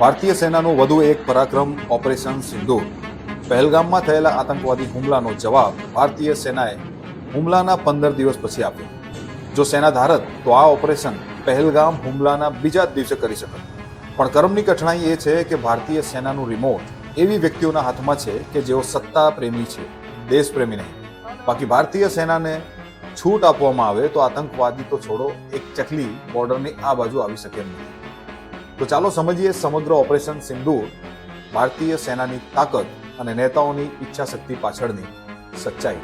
ભારતીય સેનાનું વધુ એક પરાક્રમ, ઓપરેશન સિંદૂર. પહેલગામમાં થયેલા આતંકવાદી હુમલાનો જવાબ ભારતીય સેનાએ હુમલાના પંદર દિવસ પછી આપ્યો. જો સેના ધારત તો આ ઓપરેશન પહેલગામ હુમલાના બીજા જ દિવસે કરી શકત પણ કર્મની કઠણાઈ એ છે કે ભારતીય સેનાનું રિમોટ એવી વ્યક્તિઓના હાથમાં છે કે જેઓ સત્તા પ્રેમી છે, દેશ પ્રેમી નહીં. બાકી ભારતીય સેનાને છૂટ આપવામાં આવે તો આતંકવાદી તો છોડો, એક ચકલી બોર્ડરની આ બાજુ આવી શકે નહીં તો ચાલો સમજીએ સમગ્ર ઓપરેશન સિંદૂર. ભારતીય સેનાની તાકાત અને નેતાઓની ઈચ્છા શક્તિ પાછળની સચ્ચાઈ.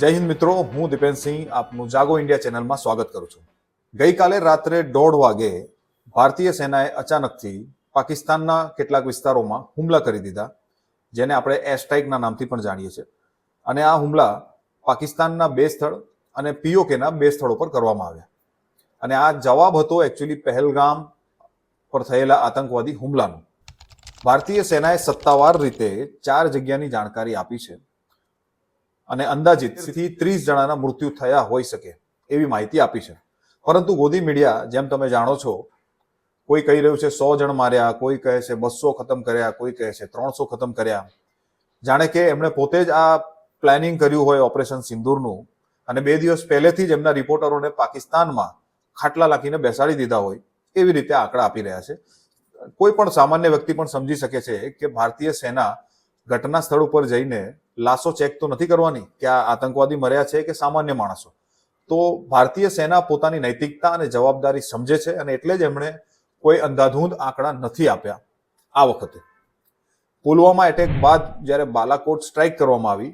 જય હિન્દ મિત્રો, હું દીપેન્દ્રસિંહ આપનું જાગો ઇન્ડિયા ચેનલમાં સ્વાગત કરું છું. ગઈકાલે રાત્રે દોઢ વાગે ભારતીય સેનાએ અચાનકથી પાકિસ્તાનના કેટલાક વિસ્તારોમાં હુમલા કરી દીધા, જેને આપણે એર સ્ટ્રાઇકના નામથી પણ જાણીએ છીએ. અને આ હુમલા પાકિસ્તાનના બે સ્થળ અને પીઓકેના બે સ્થળો પર કરવામાં આવ્યા. અને આ જવાબ હતો એકચ્યુઅલી પહેલગામ પર થયેલા આતંકવાદી હુમલાનો. ભારતીય સેનાએ સત્તાવાર રીતે ચાર જગ્યાની જાણકારી આપી છે અને અંદાજિત ત્રીસ જણાના મૃત્યુ થયા હોઈ શકે એવી માહિતી આપી છે. પરંતુ ગોદી મીડિયા, જેમ તમે જાણો છો, કોઈ કહી રહ્યું છે સો જણ માર્યા, કોઈ કહે છે બસો ખતમ કર્યા, કોઈ કહે છે ત્રણસો ખતમ કર્યા. જાણે કે એમણે પોતે જ આ પ્લાનિંગ કર્યું હોય ઓપરેશન સિંદૂરનું અને બે દિવસ પહેલેથી જ એમના રિપોર્ટરોને પાકિસ્તાનમાં ખાટલા લાખીને બેસાડી દીધા હોય એવી રીતે આંકડા આપી રહ્યા છે. કોઈ પણ સામાન્ય વ્યક્તિ પણ સમજી શકે છે કે ભારતીય સેના ઘટના સ્થળ ઉપર જઈને લાશો ચેક તો નથી કરવાની કે આ આતંકવાદી મર્યા છે કે સામાન્ય માણસો. તો ભારતીય સેના પોતાની નૈતિકતા અને જવાબદારી સમજે છે અને એટલે જ એમણે કોઈ અંધાધૂંધ આંકડા નથી આપ્યા આ વખતે. પુલવામા એટેક બાદ જ્યારે બાલાકોટ સ્ટ્રાઇક કરવામાં આવી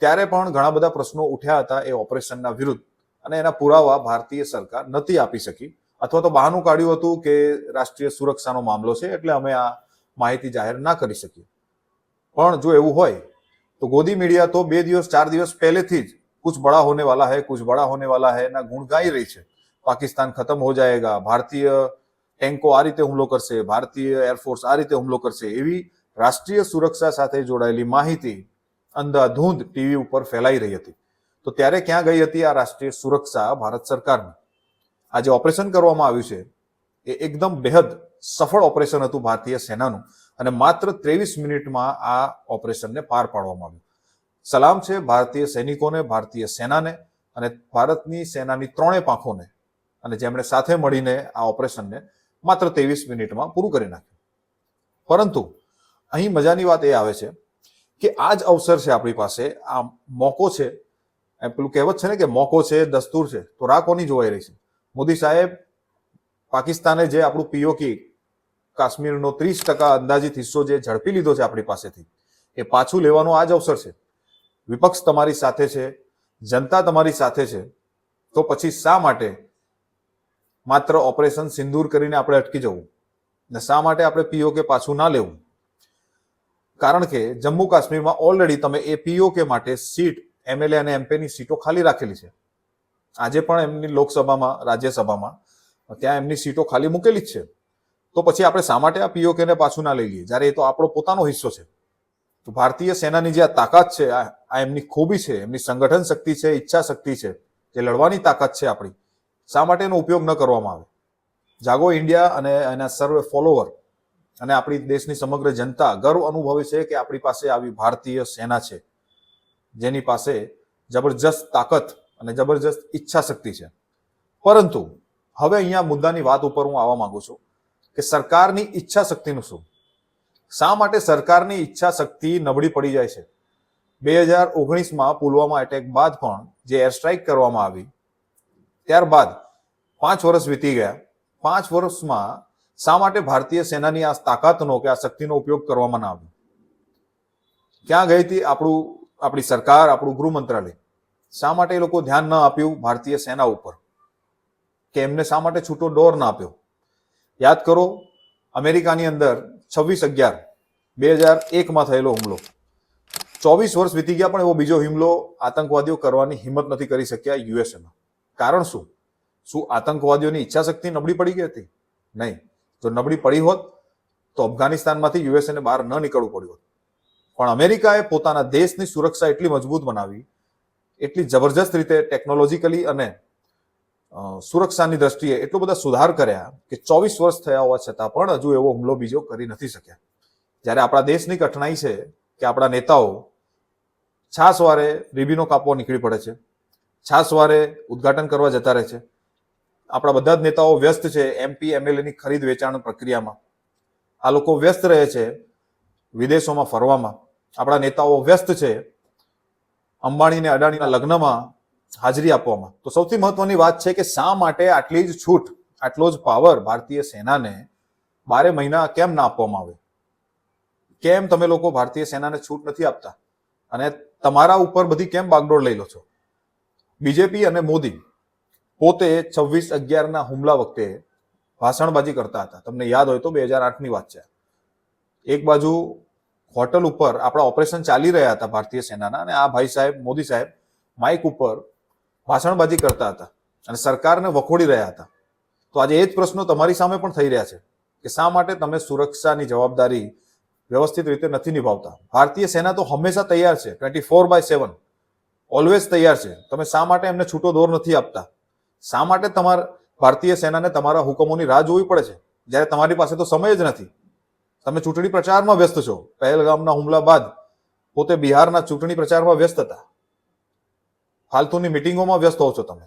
ત્યારે પણ ઘણા બધા પ્રશ્નો ઉઠ્યા હતા એ ઓપરેશનના વિરુદ્ધ. અને એના પુરાવા ભારતીય સરકાર નથી આપી શકી. અથવા તો બહાનું કાઢ્યું હતું કે રાષ્ટ્રીય સુરક્ષાનો મામલો છે એટલે અમે આ માહિતી જાહેર ના કરી શકીએ. પણ જો એવું હોય, તો ગોદી મીડિયા તો બે દિવસ, ચાર દિવસ પહેલેથી જ કુછ બડા હોને વાલા હૈ, કુછ બડા હોને વાલા હૈ ના ગુણ ગાઈ રહી છે. પાકિસ્તાન ખતમ હો જાયેગા, ભારતીય ટેન્કો આ રીતે હુમલો કરશે, ભારતીય એરફોર્સ આ રીતે હુમલો કરશે, એવી રાષ્ટ્રીય સુરક્ષા સાથે જોડાયેલી માહિતી અંધાધૂંધ ટીવી ઉપર ફેલાઈ રહી હતી. તો ત્યારે ક્યાં ગઈ હતી આ રાષ્ટ્રીય સુરક્ષા ભારત સરકારની? આ જે ઓપરેશન કરવામાં આવ્યું છે. એ એકદમ બેહદ સફળ ઓપરેશન હતું ભારતીય સેનાનું. અને માત્ર ત્રેવીસ મિનિટમાં આ ઓપરેશનને પાર પાડવામાં આવ્યું. સલામ છે ભારતીય સૈનિકોને, ભારતીય સેનાને અને ભારતની સેનાની ત્રણેય પાંખોને. અને જેમણે સાથે મળીને આ ઓપરેશનને માત્ર ત્રેવીસ મિનિટમાં પૂરું કરી નાખ્યું. પરંતુ અહીં મજાની વાત એ આવે છે કે આ જ અવસર છે આપણી પાસે. આ મોકો છે. એમ પેલું કહેવત છે ને કે મોકો છે, દસ્તુર છે. તો રાહ કોની જોવાઈ રહી છે? મોદી સાહેબ પાકિસ્તાને જે આપણું પીઓકી કાશ્મીરનો ત્રીસ ટકા અંદાજિત હિસ્સો જે ઝડપી લીધો છે આપણી પાસેથી, એ પાછું લેવાનો આ જ અવસર છે. વિપક્ષ તમારી સાથે છે. જનતા તમારી સાથે છે. તો પછી શા માટે માત્ર ઓપરેશન સિંદૂર કરીને આપણે અટકી જવું? ને શા માટે આપણે પીઓકે પાછું ના લેવું? કારણ કે જમ્મુ કાશ્મીરમાં ઓલરેડી તમે એ પીઓકે માટે સીટ એમએલએ અને એમપીની સીટો ખાલી રાખેલી છે. આજે પણ એમની લોકસભામાં, રાજ્યસભામાં ત્યાં એમની સીટો ખાલી મૂકેલી જ છે. તો પછી આપણે શા માટે આ પીઓકેને પાછું ના લઈ લઈએ? જ્યારે એ તો આપણો પોતાનો હિસ્સો છે. તો ભારતીય સેનાની જે આ તાકાત છે આ એમની ખૂબી છે, એમની સંગઠન શક્તિ છે, ઈચ્છા શક્તિ છે, જે લડવાની તાકાત છે આપણી, શા માટે એનો ઉપયોગ ન કરવામાં આવે? જાગો ઇન્ડિયા અને એના સર્વે ફોલોવર અને આપણી દેશની સમગ્ર જનતા ગર્વ અનુભવે છે કે આપણી પાસે આવી ભારતીય સેના છે, જેની પાસે જબરજસ્ત તાકાત અને જબરજસ્ત ઈચ્છા શક્તિ છે. પરંતુ હવે અહીંયા મુદ્દાની વાત ઉપર હું આવવા માંગુ છું કે સરકારની ઈચ્છા શક્તિનું શું? શા માટે સરકારની ઈચ્છા શક્તિ નબળી પડી જાય છે? બે હજાર ઓગણીસમાં પુલવામા એટેક બાદ પણ જે એર સ્ટ્રાઇક કરવામાં આવી, ત્યારબાદ પાંચ વર્ષ વીતી ગયા. પાંચ વર્ષમાં શા માટે ભારતીય સેનાની આ તાકાતનો કે આ શક્તિનો ઉપયોગ કરવામાં ના આવ્યો? ક્યાં ગઈ હતી આપણું, આપણી સરકાર, આપણું ગૃહ મંત્રાલય? શા માટે એ લોકો ધ્યાન ન આપ્યું ભારતીય સેના ઉપર? કે એમને શા માટે છૂટો દોર ના આપ્યો? યાદ કરો, અમેરિકાની અંદર છવ્વીસ અગિયાર, બે હજાર એકમાં થયેલો હુમલો. ચોવીસ વર્ષ વીતી ગયા પણ એવો બીજો હુમલો આતંકવાદીઓ કરવાની હિંમત નથી કરી શક્યા યુએસએમાં. કારણ શું? શું આતંકવાદીઓની ઈચ્છા શક્તિ નબળી પડી ગઈ હતી? નહીં. જો નબળી પડી હોત, તો અફઘાનિસ્તાનમાંથી યુએસએને બહાર ન નીકળવું પડ્યું હોત. પણ અમેરિકાએ પોતાના દેશની સુરક્ષા એટલી મજબૂત બનાવી, એટલી જબરજસ્ત રીતે ટેકનોલોજીકલી અને સુરક્ષાની દ્રષ્ટિએ એટલો બધા સુધાર કર્યા કે ચોવીસ વર્ષ થયા હોવા છતાં પણ હજુ એવો હુમલો બીજો કરી નથી શક્યા. જ્યારે આપણા દેશની કઠણાઈ છે કે આપણા નેતાઓ છાસવારે રીબીનો કાપવા નીકળી પડે છે છાસવારે ઉદ્ઘાટન કરવા જતા રહે છે આપણા બધા જ નેતાઓ વ્યસ્ત છે એમપી એમએલએની ખરીદ વેચાણ પ્રક્રિયામાં. આ લોકો વ્યસ્ત રહે છે વિદેશોમાં ફરવામાં. આપણા નેતાઓ વ્યસ્ત છે અંબાણી અને અડાણીના લગ્નમાં હાજરી આપવામાં. તો સૌથી મહત્વની વાત છે કે શા માટે આટલી જ છૂટ, આટલો જ પાવર ભારતીય સેનાને બારે મહિના કેમ ના આપવામાં આવે? કેમ તમે લોકો ભારતીય સેનાને છૂટ નથી આપતા? અને તમારા ઉપર બધી કેમ બાગડોળ લઈ લો છો? બીજેપી અને મોદી પોતે છવ્વીસ અગિયારના હુમલા વખતે ભાષણબાજી કરતા હતા. તમને યાદ હોય તો બે હજાર આઠની વાત છે. એક બાજુ હોટલ ઉપર આપણા ઓપરેશન ચાલી રહ્યા હતા ભારતીય સેનાના અને આ ભાઈ સાહેબ, મોદી સાહેબ માઇક ઉપર ભાષણબાજી કરતા હતા અને સરકારને વખોડી રહ્યા હતા. તો આજે એ જ પ્રશ્નો તમારી સામે પણ થઈ રહ્યા છે કે શા માટે તમે સુરક્ષાની જવાબદારી વ્યવસ્થિત રીતે નથી નિભાવતા? ભારતીય સેના તો હંમેશા તૈયાર છે, twenty four by seven. Always તૈયાર છે. તમે શા માટે એમને છૂટો દોર નથી આપતા? શા માટે તમારા ભારતીય સેનાને તમારા હુકમોની રાહ જોવી પડે છે? જ્યારે તમારી પાસે તો સમય જ નથી. તમે ચૂંટણી પ્રચારમાં વ્યસ્ત છો. પહેલગામના હુમલા બાદ પોતે બિહારના ચૂંટણી પ્રચારમાં વ્યસ્ત હતા. ફાલતુની મિટિંગોમાં વ્યસ્ત હો છો તમે.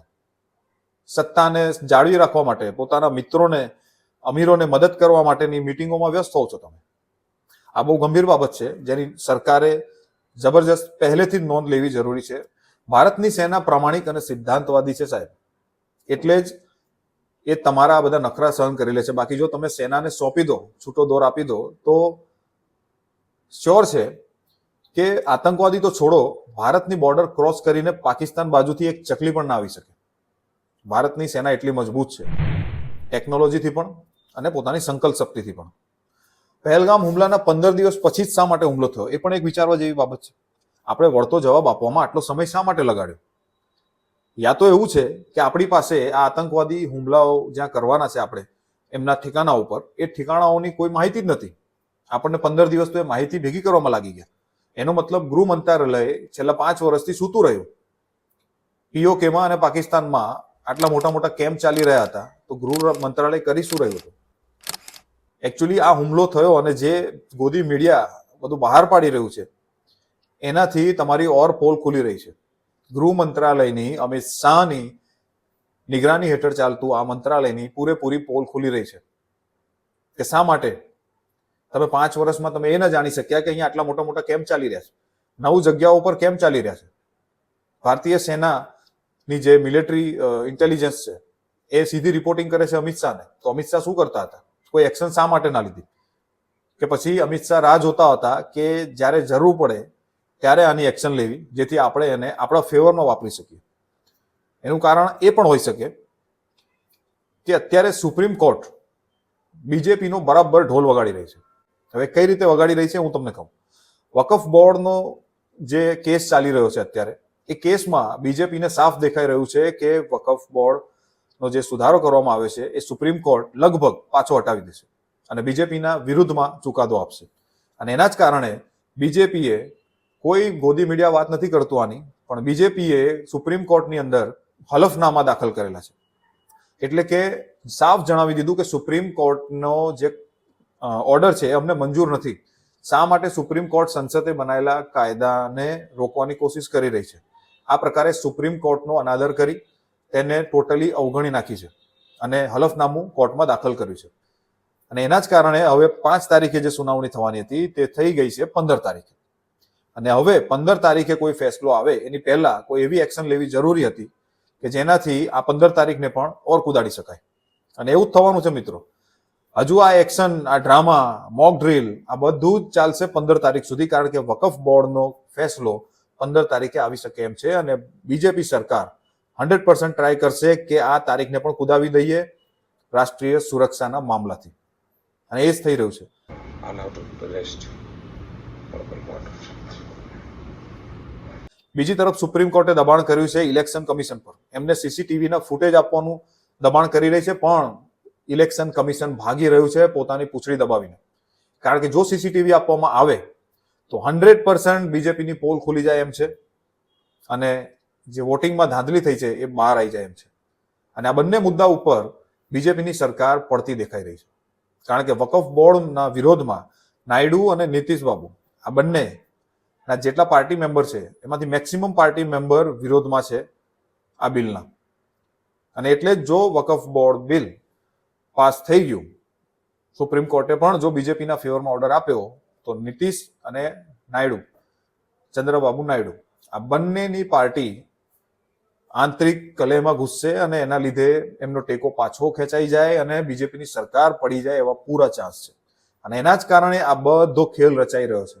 સત્તાને જાળવી રાખવા માટે, પોતાના મિત્રોને, અમીરોને મદદ કરવા માટેની મિટિંગોમાં વ્યસ્ત હો છો તમે. આ બહુ ગંભીર બાબત છે. જેની સરકારે જબરજસ્ત પહેલેથી જ નોંધ લેવી જરૂરી છે. ભારતની સેના પ્રામાણિક અને સિદ્ધાંતવાદી છે સાહેબ. એટલે જ એ તમારા બધા નખરા સહન કરી લે છે. બાકી જો તમે સેનાને સોંપી દો, છૂટો દોર આપી દો, તો શ્યોર છે કે આતંકવાદી તો છોડો, ભારતની બોર્ડર ક્રોસ કરીને પાકિસ્તાન બાજુથી એક ચકલી પણ ના આવી શકે. ભારતની સેના એટલી મજબૂત છે. ટેકનોલોજીથી પણ અને પોતાની સંકલ્પ શક્તિથી પણ. પહેલગામ હુમલાના પંદર દિવસ પછી જ શા માટે હુમલો થયો? એ પણ એક વિચારવા જેવી બાબત છે. આપણે વળતો જવાબ આપવામાં આટલો સમય શા માટે લગાડ્યો? યા તો એવું છે કે આપણી પાસે આ આતંકવાદી હુમલાઓ જ્યાં કરવાના છે આપણે, એમના ઠેકાણા ઉપર, એ ઠેકાણાઓની કોઈ માહિતી જ નથી. આપણને પંદર દિવસ તો એ માહિતી ભેગી કરવામાં લાગી ગયા. એનો મતલબ ગૃહ મંત્રાલય છેલ્લા પાંચ વર્ષથી સૂતું રહ્યું. પીઓકેમાં અને પાકિસ્તાનમાં આટલા મોટા મોટા કેમ્પ ચાલી રહ્યા હતા, તો ગૃહ મંત્રાલય કરી શું રહ્યું હતું? એકચ્યુઅલી આ હુમલો થયો અને જે ગોદી મીડિયા બધું બહાર પાડી રહ્યું છે, એનાથી તમારી ઓર પોલ ખુલી રહી છે. ગૃહ મંત્રાલયની અમિત શાહની નિગરાની હેઠળ ચાલતું આ મંત્રાલયની પૂરેપૂરી પોલ ખુલી રહી છે. કે શા માટે? તમે પાંચ વર્ષમાં તમે એ ન જાણી શક્યા કે અહીંયા આટલા મોટા મોટા કેમ્પ ચાલી રહ્યા છે? નવ જગ્યાઓ પર કેમ્પ ચાલી રહ્યા છે? ભારતીય સેનાની જે મિલિટરી ઇન્ટેલિજન્સ છે, એ સીધી રિપોર્ટિંગ કરે છે અમિત શાહને. તો અમિત શાહ શું કરતા હતા? કોઈ એક્શન શા માટે ના લીધી? કે પછી અમિત શાહ રાહ જોતા હતા કે જ્યારે જરૂર પડે ત્યારે આની એક્શન લેવી, જેથી આપણે એને આપણા ફેવરમાં વાપરી શકીએ. એનું કારણ એ પણ હોઈ શકે કે અત્યારે સુપ્રીમ કોર્ટ બીજેપીનો બરાબર ઢોલ વગાડી રહી છે. હવે કઈ રીતે વગાડી રહી છે હું તમને કહું. વકફ બોર્ડનો જે કેસ ચાલી રહ્યો છે અત્યારે, એ કેસમાં બીજેપીને સાફ દેખાઈ રહ્યું છે કે વકફ બોર્ડનો જે સુધારો કરવામાં આવે છે એ સુપ્રીમ કોર્ટ લગભગ પાછો હટાવી દેશે અને બીજેપીના વિરુદ્ધમાં ચુકાદો આપશે. અને એના જ કારણે બીજેપીએ કોઈ ગોદી મીડિયા વાત નથી કરતું આની, પણ બીજેપીએ સુપ્રીમ કોર્ટની અંદર હલફનામા દાખલ કરેલા છે. એટલે કે સાફ જણાવી દીધું કે સુપ્રીમ કોર્ટનો જે ઓર્ડર છે અમને મંજૂર નથી. શા માટે સુપ્રીમ કોર્ટ સંસદે બનાવેલા કાયદાને રોકવાની કોશિશ કરી રહી છે? આ પ્રકારે સુપ્રીમ કોર્ટનો અનાદર કરી તેને ટોટલી અવગણી નાખી છે અને હલફનામું કોર્ટમાં દાખલ કર્યું છે. અને એના જ કારણે હવે પાંચ તારીખે જે સુનાવણી થવાની હતી તે થઈ ગઈ છે પંદર તારીખે. અને હવે પંદર તારીખે કોઈ ફેસલો આવે, એની પહેલા કોઈ એવી એક્શન લેવી જરૂરી હતી કે જેનાથી આ પંદર તારીખને પણ ઓર કુદાડી શકાય. અને એવું જ થવાનું છે મિત્રો. હજુ આ એક્શન આ ડ્રામા મોક ડ્રીલ આ બધું જ ચાલશે પંદર તારીખ સુધી, કારણ કે વકફ બોર્ડનો ફેસલો પંદર તારીખે આવી શકે એમ છે અને બીજેપી સરકાર હંડ્રેડ પર્સન્ટ ટ્રાય કરશે કે આ તારીખને પણ કુદાવી દઈએ રાષ્ટ્રીય સુરક્ષાના મામલાથી. અને એ જ થઈ રહ્યું છે. બીજી તરફ સુપ્રીમ કોર્ટે દબાણ કર્યું છે ઇલેક્શન કમિશન પર. એમને સીસીટીવીના ફૂટેજ આપવાનું દબાણ કરી રહી છે, પણ ઇલેક્શન કમિશન ભાગી રહ્યું છે પોતાની પૂંછડી દબાવીને. કારણ કે જો સીસીટીવી આપવામાં આવે, તો હંડ્રેડ પર્સન્ટ બીજેપીની પોલ ખુલી જાય એમ છે. અને જે વોટિંગમાં ધાંધલી થઈ છે એ બહાર આવી જાય એમ છે. અને આ બંને મુદ્દા ઉપર બીજેપીની સરકાર પડતી દેખાઈ રહી છે. કારણ કે વકફ બોર્ડના વિરોધમાં નાયડુ અને નીતિશ બાબુ, આ બંને ના જેટલા પાર્ટી મેમ્બર છે, એમાંથી મેક્સિમમ પાર્ટી મેમ્બર વિરોધમાં છે આ બિલના. અને એટલે જો વકફ બોર્ડ બિલ પાસ થઈ ગયું, સુપ્રીમ કોર્ટે પણ જો બીજેપીના ફેવરમાં ઓર્ડર આપ્યો, તો નીતિશ અને નાયડુ, ચંદ્રબાબુ નાયડુ, આ બંનેની પાર્ટી આંતરિક કલેમાં ઘૂસશે અને એના લીધે એમનો ટેકો પાછો ખેંચાઈ જાય અને બીજેપીની સરકાર પડી જાય એવા પૂરા ચાન્સ છે. અને એના જ કારણે આ બધો ખેલ રચાઈ રહ્યો છે.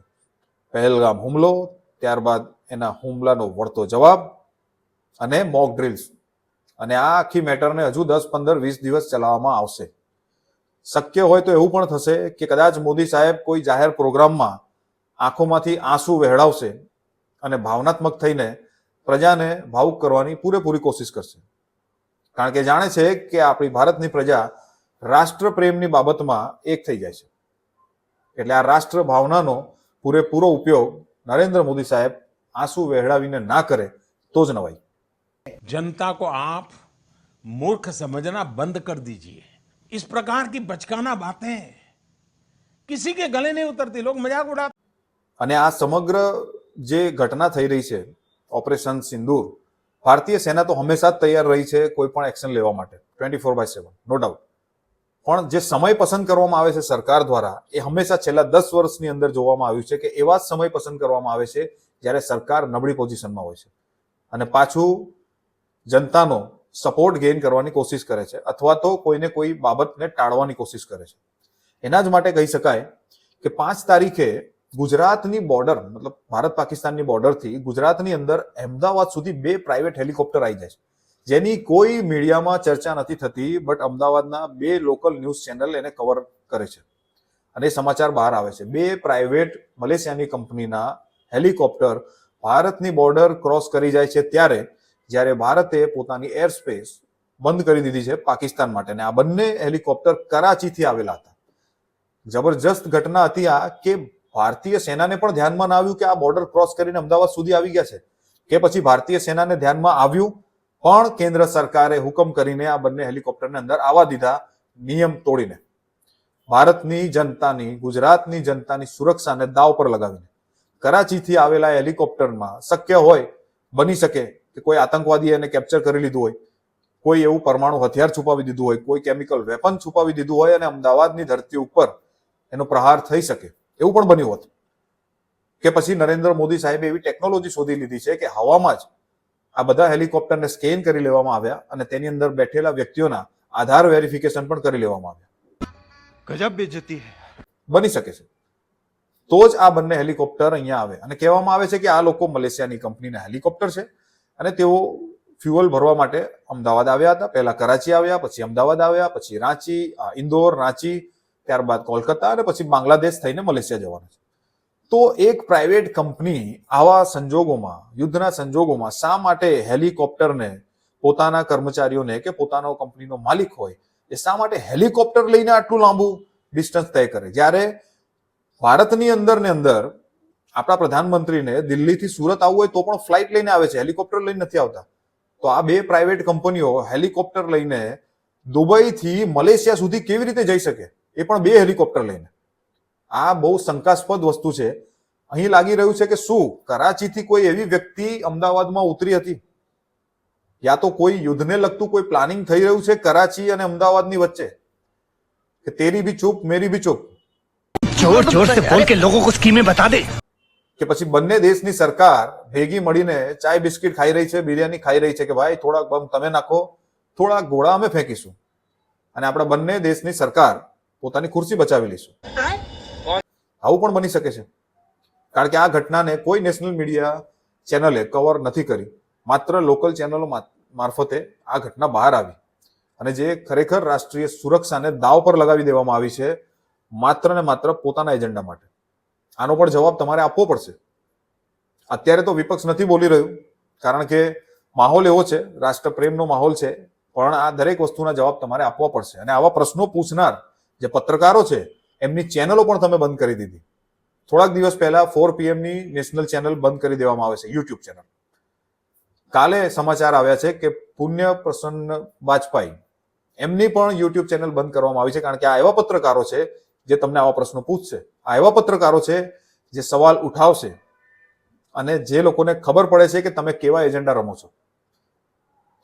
પહેલગામ હુમલો, ત્યારબાદ એના હુમલાનો વળતો જવાબ અને મોક ડ્રિલ્સ અને આ આખી મેટરને હજુ દસ, પંદર, વીસ દિવસ ચલાવવામાં આવશે. શક્ય હોય તો એવું પણ થશે કે કદાચ મોદી સાહેબ કોઈ જાહેર પ્રોગ્રામમાં આંખોમાંથી આંસુ વહેડાવશે અને ભાવનાત્મક થઈને પ્રજાને ભાવુક કરવાની પૂરેપૂરી કોશિશ કરશે. કારણ કે જાણે છે કે આપણી ભારતની પ્રજા રાષ્ટ્રપ્રેમની બાબતમાં એક થઈ જાય છે. એટલે આ રાષ્ટ્ર ભાવનાનો પૂરેપૂરો ઉપયોગ નરેન્દ્ર મોદી સાહેબ આંસુ વહેડાવીને ના કરે તો જ નવાય जनता को आप मूर्ख समझना बंद कर दीजिए इस प्रकार की बचकाना बातें किसी के गले नहीं उतरती लोग मजाक उड़ाते અને આ સમગ્ર જે ઘટના થઈ રહી છે ઓપરેશન સિંદૂર ભારતીય સેના તો હંમેશા જ તૈયાર રહી છે કોઈ પણ એક્શન લેવા માટે twenty four by seven no doubt પણ જે સમય પસંદ કરવામાં આવે છે સરકાર દ્વારા, એ હંમેશા છેલ્લા દસ વર્ષની અંદર જોવામાં આવ્યું છે કે એવા સમય પસંદ કરવામાં આવે છે જ્યારે સરકાર નબળી પોઝિશનમાં હોય છે. અને પાછું જનતાનો સપોર્ટ ગેઇન કરવાની કોશિશ કરે છે અથવા તો કોઈને કોઈ બાબતને ટાળવાની કોશિશ કરે છે. એના જ માટે કહી શકાય કે પાંચ તારીખે ગુજરાતની બોર્ડર મતલબ ભારત પાકિસ્તાનની બોર્ડરથી ગુજરાતની અંદર અમદાવાદ સુધી બે પ્રાઇવેટ હેલિકોપ્ટર આવી જાય છે. જેની કોઈ મીડિયામાં ચર્ચા નથી થતી બટ અમદાવાદના બે લોકલ ન્યૂઝ ચેનલ એને કવર કરે છે. અને સમાચાર બહાર આવે છે. બે પ્રાઇવેટ મલેશિયાની કંપનીના હેલિકોપ્ટર ભારતની બોર્ડર ક્રોસ કરી જાય છે ત્યારે, જ્યારે ભારતે પોતાની એર સ્પેસ બંધ કરી દીધી છે પાકિસ્તાન માટે. અને આ બંને હેલિકોપ્ટર કરાચીથી આવેલા હતા. જબરજસ્ત ઘટના હતી આ કે ભારતીય સેનાને પણ ધ્યાનમાં ના આવ્યું કે આ બોર્ડર ક્રોસ કરીને અમદાવાદ સુધી આવી ગયા છે. કે પછી ભારતીય સેનાને ધ્યાનમાં આવ્યું પણ કેન્દ્ર સરકારે હુકમ કરીને આ બંને હેલિકોપ્ટરને અંદર આવવા દીધા નિયમ તોડીને. ભારતની જનતાની, ગુજરાતની જનતાની સુરક્ષાને દાવ પર લગાવીને. કરાચીથી આવેલા હેલિકોપ્ટરમાં શક્ય હોય, બની શકે કે કોઈ આતંકવાદી એને કેપ્ચર કરી લીધું હોય, કોઈ એવું પરમાણુ હથિયાર છુપાવી દીધું હોય, કોઈ કેમિકલ વેપન છુપાવી દીધું હોય અને અમદાવાદની ધરતી ઉપર એનો પ્રહાર થઈ શકે, એવું પણ બન્યું હોત. કે પછી નરેન્દ્ર મોદી સાહેબે એવી ટેકનોલોજી શોધી લીધી છે કે હવામાં જ આ બધા હેલિકોપ્ટરને સ્કેન કરી લેવામાં આવ્યા અને તેની અંદર બેઠેલા વ્યક્તિઓના આધાર વેરિફિકેશન પણ કરી લેવામાં આવ્યા. ગજબ બેજતી બની શકે છે. તો જ આ બંને હેલિકોપ્ટર અહીંયા આવે. અને કહેવામાં આવે છે કે આ લોકો મલેશિયાની કંપનીના હેલિકોપ્ટર છે. અને તેઓ ફ્યુઅલ ભરવા માટે અમદાવાદ આવ્યા હતા. પહેલા કરાચી આવ્યા પછી અમદાવાદ આવ્યા પછી રાંચી ઇન્દોર રાંચી ત્યારબાદ કોલકાતા અને પછી બાંગ્લાદેશ થઈને મલેશિયા જવાના છે. તો એક પ્રાઇવેટ કંપની આવા સંજોગોમાં, યુદ્ધના સંજોગોમાં શા માટે હેલિકોપ્ટરને પોતાના કર્મચારીઓને કે પોતાનો કંપનીનો માલિક હોય, એ શા માટે હેલિકોપ્ટર લઈને આટલું લાંબુ ડિસ્ટન્સ તય કરે? જ્યારે ભારતની અંદર ને અંદર આપણા પ્રધાનમંત્રીને દિલ્હીથી સુરત આવવું હોય તો પણ ફ્લાઇટ લઈને આવે છે, હેલિકોપ્ટર લઈને નથી આવતા. તો આ બે પ્રાઇવેટ કંપનીઓ હેલિકોપ્ટર લઈને દુબઈથી મલેશિયા સુધી કેવી રીતે જઈ શકે? એ પણ બે હેલિકોપ્ટર લઈને. આ બહુ શંકાસ્પદ વસ્તુ છે. અહીં લાગી રહ્યું છે કે શું કરાચીથી કોઈ એવી વ્યક્તિ અમદાવાદમાં ઉતરી હતી? યા તો કોઈ યુદ્ધને લગતું કોઈ પ્લાનિંગ થઈ રહ્યું છે કરાચી અને અમદાવાદની વચ્ચે? કે તેરી ભી ચૂપ મેરી ભી ચૂપ? જોર જોર સે બોલ કે લોગો કો સ્કીમે બતા દે. કે પછી બંને દેશની સરકાર ભેગી મળીને ચાય બિસ્કિટ ખાઈ રહી છે બિરયાની ખાઈ રહી છે કે ભાઈ થોડાક બમ તમે નાખો થોડાક ગોળા અમે ફેંકીશું. અને આપણા બંને દેશની સરકાર પોતાની ખુરશી બચાવી લઈશું. આવું પણ બની શકે છે. કારણ કે આ ઘટનાને કોઈ નેશનલ મીડિયા ચેનલે કવર નથી કરી. માત્ર લોકલ ચેનલો મારફતે આ ઘટના બહાર આવી. અને જે ખરેખર રાષ્ટ્રીય સુરક્ષાને દાવ પર લગાવી દેવામાં આવી છે, માત્ર ને માત્ર પોતાના એજન્ડા માટે. આનો પણ જવાબ તમારે આપવો પડશે. અત્યારે તો વિપક્ષ નથી બોલી રહ્યું, કારણ કે માહોલ એવો છે, રાષ્ટ્રપ્રેમનો માહોલ છે, પણ આ દરેક વસ્તુના જવાબ તમારે આપવા પડશે. અને આવા પ્રશ્નો પૂછનાર જે પત્રકારો છે એમની ચેનલો પણ તમે બંધ કરી દીધી. થોડાક દિવસ પહેલા ફોર પીએમની નેશનલ ચેનલ બંધ કરી દેવામાં આવે છે યુટ્યુબ ચેનલ કાલે સમાચાર આવ્યા છે કે પુણ્ય પ્રસન્ન વાજપાઈ એમની પણ યુટ્યુબ ચેનલ બંધ કરવામાં આવી છે કારણ કે આ એવા પત્રકારો છે જે તમને આવા પ્રશ્નો પૂછશે. આ એવા પત્રકારો છે જે સવાલ ઉઠાવશે અને જે લોકોને ખબર પડે છે કે તમે કેવા એજન્ડા રમો છો.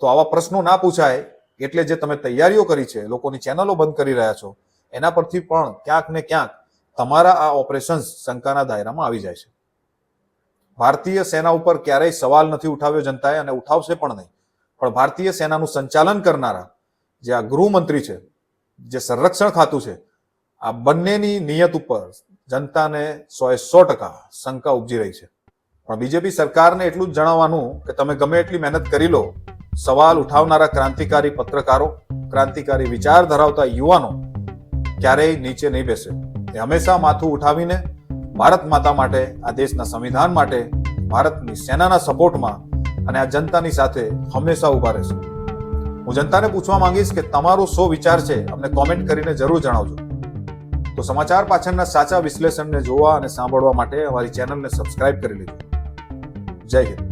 તો આવા પ્રશ્નો ના પૂછાય એટલે જે તમે તૈયારીઓ કરી છે, લોકોની ચેનલો બંધ કરી રહ્યા છો એના પરથી પણ ક્યાંક ને ક્યાંક તમારા આ ઓપરેશન્સ શંકાના દાયરામાં આવી જાય છે. ભારતીય સેના ઉપર ક્યારેય સવાલ નથી ઉઠાવ્યો જનતાએ અને ઉઠાવશે પણ નહીં. પણ ભારતીય સેનાનું સંચાલન કરનારા જે આ ગૃહમંત્રી છે, જે સંરક્ષણ ખાતું છે, આ બંનેની નિયત ઉપર જનતાને સો સો ટકા શંકા ઉપજી રહી છે. પણ બીજેપી સરકારને એટલું જ જણાવવાનું કે તમે ગમે એટલી મહેનત કરી લો, સવાલ ઉઠાવનારા ક્રાંતિકારી પત્રકારો, ક્રાંતિકારી વિચાર ધરાવતા યુવાનો ક્યારેય નીચે નહીં બેસે. એ હંમેશા માથું ઉઠાવીને ભારત માતા માટે, આ દેશના સંવિધાન માટે, ભારતની સેનાના સપોર્ટમાં અને આ જનતાની સાથે હંમેશા ઊભા રહેશે. હું જનતાને પૂછવા માંગીશ કે તમારો શું વિચાર છે, અમને કોમેન્ટ કરીને જરૂર જણાવજો. તો સમાચાર પાછળના સાચા વિશ્લેષણને જોવા અને સાંભળવા માટે અમારી ચેનલને સબસ્ક્રાઇબ કરી લેજો. જય હિન્દ.